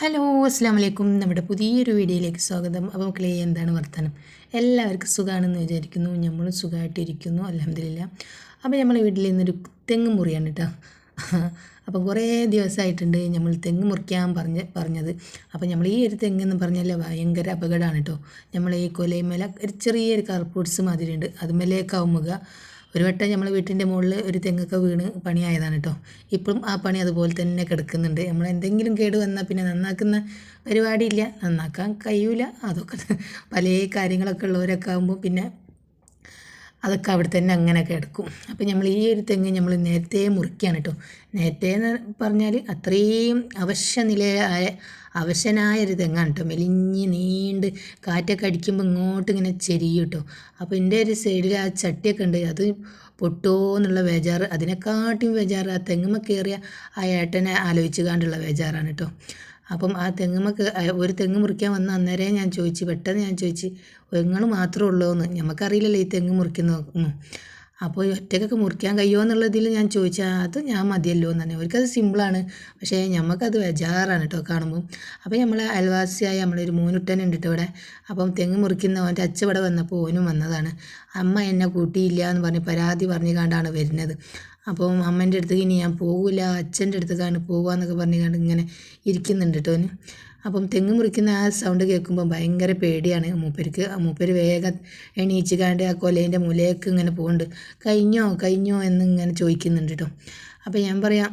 അസ്സാം വലൈക്കും നമ്മുടെ പുതിയൊരു വീഡിയോയിലേക്ക് സ്വാഗതം. അപ്പോൾ മക്കളെ എന്താണ് വർത്തമാനം എല്ലാവർക്കും സുഖമാണെന്ന് വിചാരിക്കുന്നു. നമ്മളും സുഖമായിട്ടിരിക്കുന്നു അലഹമില്ല അപ്പോൾ നമ്മൾ വീട്ടിൽ ഇന്നൊരു തെങ്ങ് മുറിയാണ് കേട്ടോ അപ്പോൾ കുറേ ദിവസമായിട്ടുണ്ട് നമ്മൾ തെങ്ങ് മുറിക്കാൻ പറഞ്ഞ് പറഞ്ഞത്. അപ്പോൾ നമ്മൾ ഈ ഒരു തെങ്ങെന്ന് പറഞ്ഞാൽ ഭയങ്കര അപകടമാണ് കേട്ടോ നമ്മൾ ഈ കൊലയുമേല ഒരു ചെറിയൊരു കർപ്പൂട്സ് മാതിരിയുണ്ട്. അതുമേലേക്കാവുമ്പോൾ ഒരു വട്ടം നമ്മൾ വീട്ടിന്റെ മുകളിൽ ഒരു തെങ്ങൊക്കെ വീണ് പണിയായതാണ് കേട്ടോ ഇപ്പോഴും ആ പണി അതുപോലെ തന്നെ കിടക്കുന്നുണ്ട്. നമ്മൾ എന്തെങ്കിലും കേട് വന്നാൽ പിന്നെ നന്നാക്കുന്ന പരിപാടിയില്ല. നന്നാക്കാൻ കഴിയൂല. അതൊക്കെ പല കാര്യങ്ങളൊക്കെ ഉള്ളവരൊക്കെ ആകുമ്പോൾ പിന്നെ അതൊക്കെ അവിടെ തന്നെ അങ്ങനെ കിടക്കും. അപ്പോൾ നമ്മൾ ഈ ഒരു തെങ്ങ് നമ്മൾ നേരത്തെ മുറിക്കുകയാണ് കേട്ടോ. നേരത്തെ എന്ന് പറഞ്ഞാൽ അത്രയും അവശ്യ നിലയായ അവശനായ ഒരു തെങ്ങാണ് കേട്ടോ. മെലിഞ്ഞ് നീണ്ട് കാറ്റൊക്കെ അടിക്കുമ്പോൾ ഇങ്ങോട്ട് ഇങ്ങനെ ചെരിയും കേട്ടോ. അപ്പോൾ എന്റെ ഒരു സൈഡിൽ ആ ചട്ടിയൊക്കെ ഉണ്ട്. അത് പൊട്ടോ എന്നുള്ള ബേജാറ്. അതിനെക്കാട്ടിയും ബേജാറ് ആ തെങ്ങുമ്മ കയറിയ ആ ഏട്ടനെ ആലോചിച്ച് കാണ്ടുള്ള ബേജാറാണ് കേട്ടോ. അപ്പം ആ തെങ്ങുമ്മക്ക് ഒരു തെങ്ങ് മുറിക്കാൻ വന്ന അന്നേരേ ഞാൻ ചോദിച്ചു പെട്ടെന്ന് ഞാൻ ചോദിച്ചു നിങ്ങൾ മാത്രമേ ഉള്ളൂ എന്ന് നമുക്കറിയില്ലല്ലോ ഈ തെങ്ങ് മുറിക്കുന്ന അപ്പോൾ ഒറ്റക്കൊക്കെ മുറിക്കാൻ കഴിയുമോ എന്നുള്ളതിൽ ഞാൻ ചോദിച്ചാൽ അത് ഞാൻ മതിയല്ലോ എന്ന് തന്നെ അവർക്കത് സിമ്പിളാണ്. പക്ഷേ നമുക്കത് ബേജാറാണ് കേട്ടോ കാണുമ്പോൾ അപ്പോൾ നമ്മൾ അയൽവാസിയായ നമ്മളൊരു മൂന്നുട്ടനുണ്ട് കേട്ടോ ഇവിടെ. അപ്പം തെങ്ങ് മുറിക്കുന്ന അവന്റെ അച്ഛൻ ഇവിടെ വന്നപ്പോൾ ഓനും വന്നതാണ്. അമ്മ എന്നെ കൂട്ടിയില്ല എന്ന് പറഞ്ഞ് പരാതി പറഞ്ഞു കണ്ടാണ് വരുന്നത്. അപ്പം അമ്മേന്റെ അടുത്തേക്ക് ഇനി ഞാൻ പോകില്ല അച്ഛന്റെ അടുത്തേക്കാണ് പോകുക പറഞ്ഞ് കണ്ട് ഇങ്ങനെ ഇരിക്കുന്നുണ്ട് കേട്ടോ അപ്പം തെങ്ങ് മുറിക്കുന്ന ആ സൗണ്ട് കേൾക്കുമ്പോൾ ഭയങ്കര പേടിയാണ്. മൂപ്പർക്ക് മൂപ്പര് വേഗം എണീച്ച് കാണ്ട് ആ കൊലേന്റെ മുലയൊക്കെ ഇങ്ങനെ പോകുന്നുണ്ട് കഴിഞ്ഞോ കഴിഞ്ഞോ എന്നിങ്ങനെ ചോദിക്കുന്നുണ്ട് കേട്ടോ അപ്പോൾ ഞാൻ പറയാം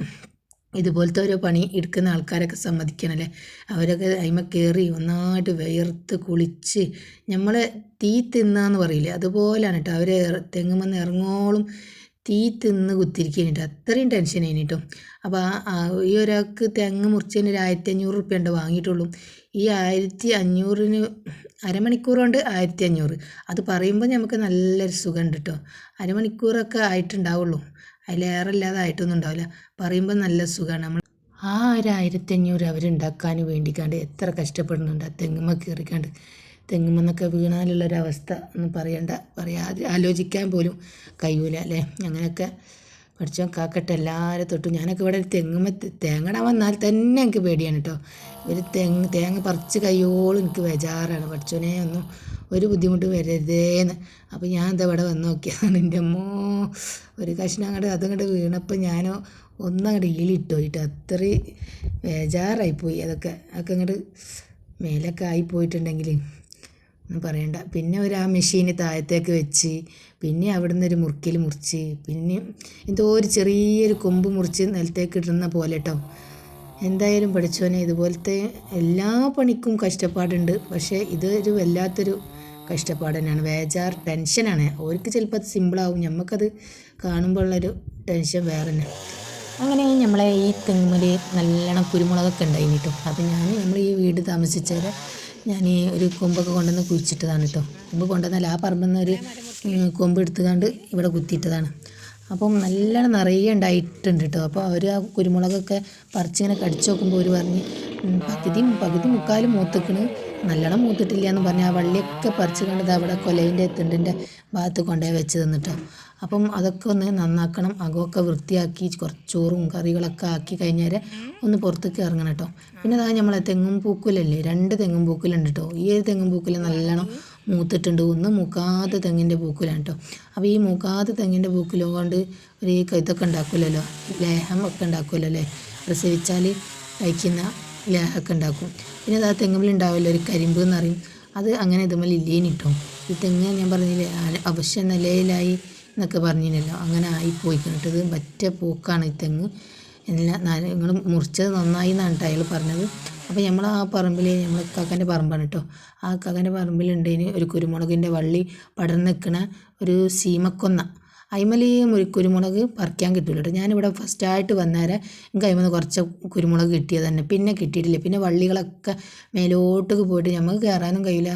ഇതുപോലത്തെ ഓരോ പണി എടുക്കുന്ന ആൾക്കാരൊക്കെ സമ്മതിക്കണല്ലേ? അവരൊക്കെ അതിമ കയറി ഒന്നായിട്ട് വിയർത്ത് കുളിച്ച് നമ്മളെ തീ തിന്നാന്ന് പറയില്ലേ? അതുപോലെയാണ് കേട്ടോ അവർ തെങ്ങുമെന്ന് ഇറങ്ങോളും തീ തിന്ന് കുത്തിരിക്കുന്നുണ്ട് അത്രയും ടെൻഷൻ കേട്ടോ അപ്പോൾ ആ ഈ ഒരാൾക്ക് തെങ്ങ് മുറിച്ചതിന് ഒരു ആയിരത്തി അഞ്ഞൂറ് റുപ്യ ഉണ്ട് വാങ്ങിയിട്ടുള്ളൂ. ഈ ആയിരത്തി അഞ്ഞൂറിന് അരമണിക്കൂർ കൊണ്ട് ആയിരത്തി അഞ്ഞൂറ് അത് പറയുമ്പോൾ നമുക്ക് നല്ലൊരു സുഖമുണ്ട് കേട്ടോ. അരമണിക്കൂറൊക്കെ ആയിട്ടുണ്ടാവുള്ളൂ. അതിലേറെ ഇല്ലാതെ ആയിട്ടൊന്നും ഉണ്ടാവില്ല. പറയുമ്പോൾ നല്ല സുഖമാണ്. നമ്മൾ ആ ഒരു ആയിരത്തി അഞ്ഞൂറ് അവരുണ്ടാക്കാൻ വേണ്ടിക്കാണ്ട് എത്ര കഷ്ടപ്പെടുന്നുണ്ട് ആ തെങ്ങുമ്മ കയറിക്കാണ്ട്. തെങ്ങുമെന്നൊക്കെ വീണാലുള്ളൊരവസ്ഥ ഒന്നും പറയണ്ട പറയാതെ ആലോചിക്കാൻ പോലും കഴിയൂല അല്ലേ? അങ്ങനെയൊക്കെ പഠിച്ചോ കാക്കട്ടെ എല്ലാവരും തൊട്ടും. ഞാനൊക്കെ ഇവിടെ തെങ്ങുമ്മ തേങ്ങട വന്നാൽ തന്നെ എനിക്ക് പേടിയാണ് കേട്ടോ. ഒരു തെങ്ങ് തേങ്ങ പറിച്ച് കയ്യോളം എനിക്ക് ബേജാറാണ്. പഠിച്ചോനെ ഒന്നും ഒരു ബുദ്ധിമുട്ട് വരരുതേന്ന്. അപ്പോൾ ഞാൻ എന്താ ഇവിടെ വന്ന് നോക്കിയതാണ് എന്റെ അമ്മോ ഒരു കഷ്ണം അങ്ങോട്ട് അതങ്ങോട്ട് വീണപ്പോൾ ഞാനോ ഒന്നങ്ങോട്ട് ഈലിട്ടോ ഇട്ട് അത്രയും ബേജാറായിപ്പോയി. അതൊക്കെ അതൊക്കെ അങ്ങോട്ട് മേലൊക്കെ ആയി പോയിട്ടുണ്ടെങ്കിൽ ഒന്നും പറയണ്ട. പിന്നെ ഒരു ആ മെഷീന് താഴത്തേക്ക് വെച്ച് പിന്നെ അവിടെ നിന്ന് ഒരു മുറിക്കൽ മുറിച്ച് പിന്നെ എന്തോ ഒരു ചെറിയൊരു കൊമ്പ് മുറിച്ച് നിലത്തേക്ക് ഇടുന്ന പോലെ കേട്ടോ എന്തായാലും പഠിച്ചോനെ ഇതുപോലത്തെ എല്ലാ പണിക്കും കഷ്ടപ്പാടുണ്ട്. പക്ഷേ ഇതൊരു വല്ലാത്തൊരു കഷ്ടപ്പാട് തന്നെയാണ്. വേജാർ ടെൻഷനാണ് അവർക്ക് ചിലപ്പോൾ അത് സിമ്പിളാവും നമുക്കത് കാണുമ്പോൾ ഉള്ളൊരു ടെൻഷൻ വേറെ തന്നെ. അങ്ങനെ നമ്മളെ ഈ തെങ്ങുമൽ നല്ലോണം കുരുമുളകൊക്കെ ഉണ്ടായിരുന്നു കേട്ടോ അപ്പം ഞാൻ നമ്മൾ ഈ വീട് താമസിച്ചവരെ ഞാൻ ഈ ഒരു കൊമ്പൊക്കെ കൊണ്ടുവന്ന് കുഴിച്ചിട്ടതാണ് കേട്ടോ കൊമ്പ് കൊണ്ടുവന്നാൽ ആ പറമ്പിൽ നിന്ന് ഒരു കൊമ്പ് എടുത്തുകൊണ്ട് ഇവിടെ കുത്തിയിട്ടതാണ്. അപ്പം നല്ല നിറയെ ഉണ്ടായിട്ടുണ്ട് കേട്ടോ അപ്പോൾ അവർ ആ കുരുമുളകൊക്കെ പറിച്ചിങ്ങനെ കടിച്ചു നോക്കുമ്പോൾ അവർ പറഞ്ഞ് പകുതി പകുതി മുക്കാലും മൂത്തിക്കണ്. നല്ലോണം മൂത്തിട്ടില്ല എന്ന് പറഞ്ഞ് ആ വള്ളിയൊക്കെ പറിച്ച് കണ്ടത് അവിടെ കൊലയിന്റെ തിണ്ടിന്റെ ഭാഗത്ത് കൊണ്ടുപോയി വെച്ച് തന്നിട്ടോ അപ്പം അതൊക്കെ ഒന്ന് നന്നാക്കണം. അകമൊക്കെ വൃത്തിയാക്കി കുറച്ചോറും കറികളൊക്കെ ആക്കി കഴിഞ്ഞാൽ ഒന്ന് പുറത്തേക്ക് ഇറങ്ങണം കേട്ടോ. പിന്നെ അതാ നമ്മളെ തെങ്ങും പൂക്കുലല്ലേ? രണ്ട് തെങ്ങും പൂക്കുലുണ്ട് കേട്ടോ. ഈ ഒരു തെങ്ങും പൂക്കുല നല്ലോണം മൂത്തിട്ടുണ്ട്. ഒന്ന് മൂക്കാത്ത തെങ്ങിന്റെ പൂക്കുലാണ് കേട്ടോ. അപ്പോൾ ഈ മൂക്കാത്ത തെങ്ങിന്റെ പൂക്കുല കൊണ്ട് ഒരു ഇതൊക്കെ ഉണ്ടാക്കുമല്ലോ ലേഹം ഒക്കെ ഉണ്ടാക്കുമല്ലോ അല്ലേ പ്രസവിച്ചാൽ കഴിക്കുന്ന ലേഹമൊക്കെ ഉണ്ടാക്കും. പിന്നെ അത് ആ തെങ്ങുമ്പിൽ ഉണ്ടാവില്ല ഒരു കരിമ്പ് എന്ന് പറയും. അത് അങ്ങനെ ഇതുമല്ല ഇല്ലേനിട്ടോ ഈ തെങ്ങ് ഞാൻ പറഞ്ഞില്ലേ അവശ്യ നിലയിലായി എന്നൊക്കെ പറഞ്ഞില്ലല്ലോ അങ്ങനെ ആയി പോയി കേട്ടത് മറ്റേ പൂക്കാണ് ഈ തെങ്ങ്. എല്ലാം നിങ്ങൾ മുറിച്ചത് നന്നായി എന്നാണ് അയാൾ പറഞ്ഞത്. അപ്പോൾ നമ്മൾ ആ പറമ്പിൽ നമ്മൾ കാക്കന്റെ പറമ്പാണ് കേട്ടോ. ആ കാക്കന്റെ പറമ്പിലുണ്ടതിന് ഒരു കുരുമുളകിന്റെ വള്ളി പടർന്ന് നിൽക്കണ ഒരു സീമക്കൊന്ന. അയിമൽ ഒരു കുരുമുളക് പറിക്കാൻ കിട്ടില്ല കേട്ടോ. ഞാനിവിടെ ഫസ്റ്റായിട്ട് വന്നേരെ എനിക്ക് അയിമന്ന് കുറച്ച് കുരുമുളക് കിട്ടിയത് തന്നെ പിന്നെ കിട്ടിയിട്ടില്ല. പിന്നെ വള്ളികളൊക്കെ മേലോട്ടേക്ക് പോയിട്ട് നമുക്ക് കയറാനും കഴിയില്ല.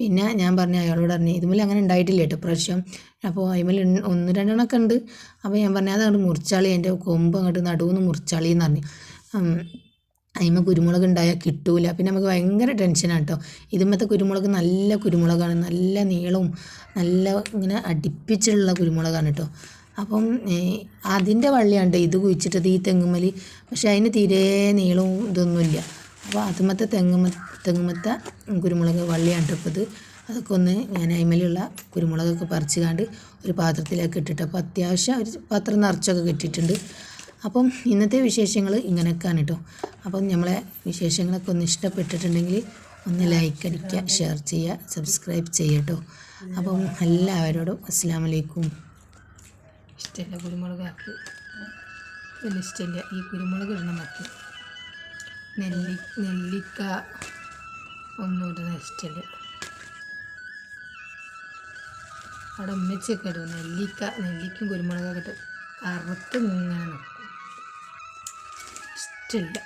പിന്നെ ഞാൻ പറഞ്ഞു അയാളോട് പറഞ്ഞു ഇതുമല്ല അങ്ങനെ ഉണ്ടായിട്ടില്ല കേട്ടോ പ്രാവശ്യം അപ്പോൾ അതിമേൽ ഒന്ന് രണ്ടെണ്ണമൊക്കെ ഉണ്ട്. അപ്പോൾ ഞാൻ പറഞ്ഞു അതങ്ങോട്ട് മുറിച്ചാളി എന്റെ കൊമ്പ് അങ്ങോട്ട് നടുവെന്ന് മുറിച്ചാളി എന്ന് പറഞ്ഞു. അതിമ കുരുമുളക് ഉണ്ടായാൽ കിട്ടൂല. പിന്നെ നമുക്ക് ഭയങ്കര ടെൻഷനാണ് കേട്ടോ. ഇതുമത്തെ കുരുമുളക് നല്ല കുരുമുളകാണ് നല്ല നീളവും നല്ല ഇങ്ങനെ അടുപ്പിച്ചുള്ള കുരുമുളകാണ് കേട്ടോ. അപ്പം അതിന്റെ വള്ളിയാണ് ഇത് കുഴിച്ചിട്ടത് ഈ തെങ്ങുമലി പക്ഷേ അതിന് തീരെ നീളവും ഇതൊന്നുമില്ല. അപ്പോൾ അതുമത്തെ തെങ്ങുമ തെങ്ങുമത്തെ കുരുമുളക് വള്ളിയാണ് ഇത് അതൊക്കെ ഒന്ന് ഞാൻ അതിമേലുള്ള കുരുമുളകൊക്കെ പറിച്ച് കണ്ട് ഒരു പാത്രത്തിലേക്ക് ഇട്ടിട്ട് അപ്പോൾ അത്യാവശ്യം ഒരു പാത്രം നിറച്ചൊക്കെ കിട്ടിയിട്ടുണ്ട്. അപ്പം ഇന്നത്തെ വിശേഷങ്ങൾ ഇങ്ങനെയൊക്കെയാണ് കേട്ടോ അപ്പം നമ്മളെ വിശേഷങ്ങളൊക്കെ ഒന്ന് ഇഷ്ടപ്പെട്ടിട്ടുണ്ടെങ്കിൽ ഒന്ന് ലൈക്ക് അടിക്കുക ഷെയർ ചെയ്യുക സബ്സ്ക്രൈബ് ചെയ്യുക കേട്ടോ അപ്പം എല്ലാവരോടും അസ്സാം വലൈക്കും ഇഷ്ടമില്ല കുരുമുളക് ആക്കി വലിയ ഇഷ്ടമില്ല ഈ കുരുമുളക് ഇടണം മത്തി നെല്ലി നെല്ലിക്ക ഒന്നും ഇഷ്ടമില്ല അവിടെ ഉമ്മച്ചൊക്കെ ഇടും. നെല്ലിക്ക നെല്ലിക്കും കുരുമുളകൊക്കെ ഇട്ട് കറുത്ത് ഇങ്ങനെ നിൽക്കും ഇഷ്ടമില്ല.